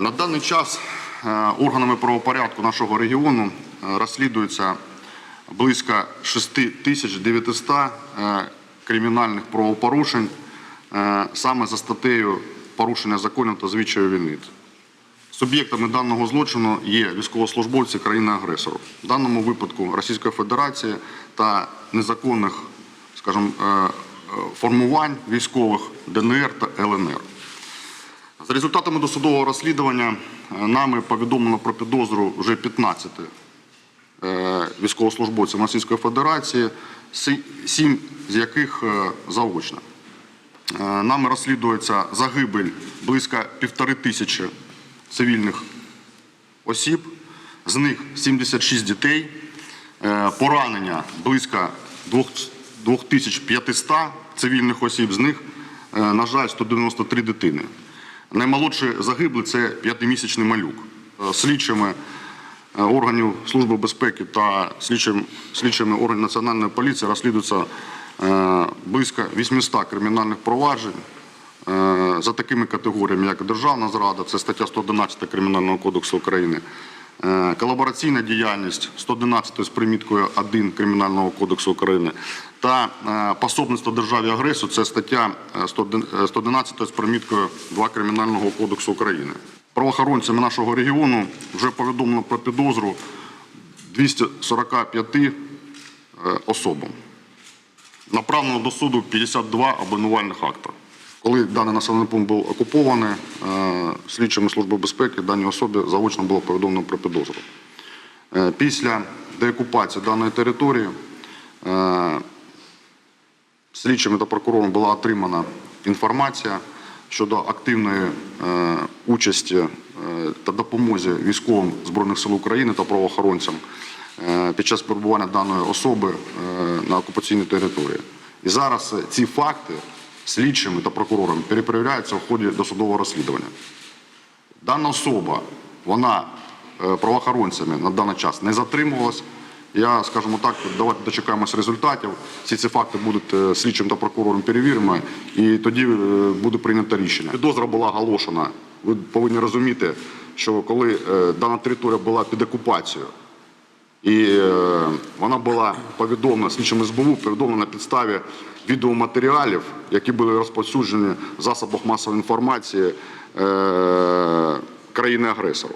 На даний час е, органами правопорядку нашого регіону е, розслідується близько 6900 е, кримінальних правопорушень саме за статтею порушення законів та звичаїв війни. Суб'єктами даного злочину є військовослужбовці країни-агресору, в даному випадку Російської Федерації та незаконних, скажімо, формувань військових ДНР та ЛНР. За результатами досудового розслідування е, нами повідомлено про підозру вже 15 е, військовослужбовцям Російської Федерації, сі- сім з яких е, заочно. Нами розслідується загибель близько півтори тисячі цивільних осіб, з них 76 дітей, поранення близько 2500 цивільних осіб, з них, на жаль, 193 дитини. Наймолодший загиблий це п'ятимісячний малюк. Е, Слідчими е, органів Служби безпеки та слідчим, слідчими органів Національної поліції розслідується е, близько 800 кримінальних проваджень за такими категоріями, як державна зрада, це стаття 111 Кримінального кодексу України, колабораційна діяльність 111 з приміткою 1 Кримінального кодексу України та е, пособництво державі агресу це стаття е, 111 з приміткою 2 Кримінального кодексу України. Правоохоронцями нашого регіону вже повідомлено про підозру 245 е, особам. Направлено до суду 52 обвинувальних акта. Коли даний населений пункт був окупований, е, слідчими Служби безпеки даній особі заочно було повідомлено про підозру. Е, Після деокупації даної території е, слідчими та прокурором була отримана інформація щодо активної участі та допомозі військовим Збройних сил України та правоохоронцям під час перебування даної особи на окупаційній території. І зараз ці факти слідчими та прокурорами перепровіряються в ході досудового розслідування. Дана особа, вона е, правоохоронцями на даний час не затримувалась. Я, скажімо так, давайте дочекаємося результатів. Всі ці факти будуть е, слідчим та прокурором перевірені, і тоді е, буде прийнято рішення. Підозра була оголошена. Ви повинні розуміти, що коли дана територія була під окупацією, і е, вона була повідомлена слідчим СБУ, повідомлена на підставі відеоматеріалів, які були розповсюджені в засобах масової інформації е, країни-агресору.